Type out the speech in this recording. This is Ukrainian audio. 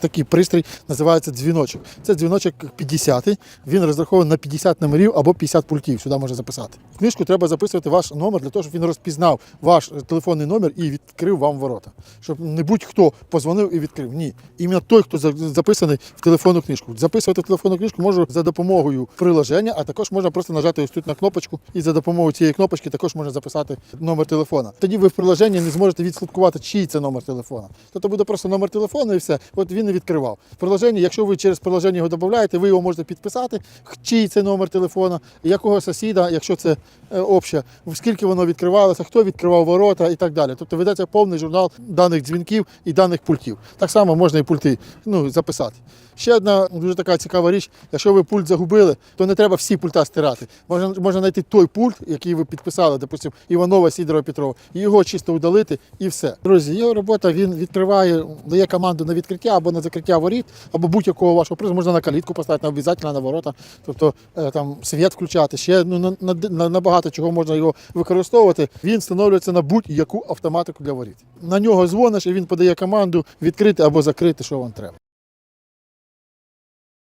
Такий пристрій називається дзвіночок. Це дзвіночок 50. Він розрахований на 50 номерів або 50 пультів. Сюди можна записати. В книжку треба записувати ваш номер для того, щоб він розпізнав ваш телефонний номер і відкрив вам ворота. Щоб не будь-хто позвонив і відкрив. Ні. Іменно той, хто записаний в телефонну книжку. Записувати в телефонну книжку можу за допомогою приложення, а також можна просто нажати ось тут на кнопочку, і за допомогою цієї кнопочки також можна записати номер телефона. Тоді ви в приложенні не зможете відслідкувати, чий це номер телефона. Тобто буде просто номер телефону і все. От він і відкривав. В приложенні, якщо ви через приложення його додаєте, ви його можете підписати, чий це номер телефона, якого сусіда, якщо це е, обще, скільки воно відкривалося, хто відкривав ворота і так далі. Тобто ведеться повний журнал даних дзвінків і даних пультів. Так само можна і пульти ну, записати. Ще одна дуже така цікава річ: якщо ви пульт загубили, то не треба всі пульта стирати. Можна, можна знайти той пульт, який ви підписали, допустимо, Іванова, Сідорова, Петрова, і його чисто удалити, і все. Друзі, його робота він відкриває, дає команду на відкриття або на закриття воріт, або будь-якого вашого призу. Можна на калітку поставити, на обов'язково на ворота, тобто е, там світ включати. Ще ну, на, на, на, на багато чого можна його використовувати. Він встановлюється на будь-яку автоматику для воріт. На нього дзвониш, і він подає команду відкрити або закрити, що вам треба.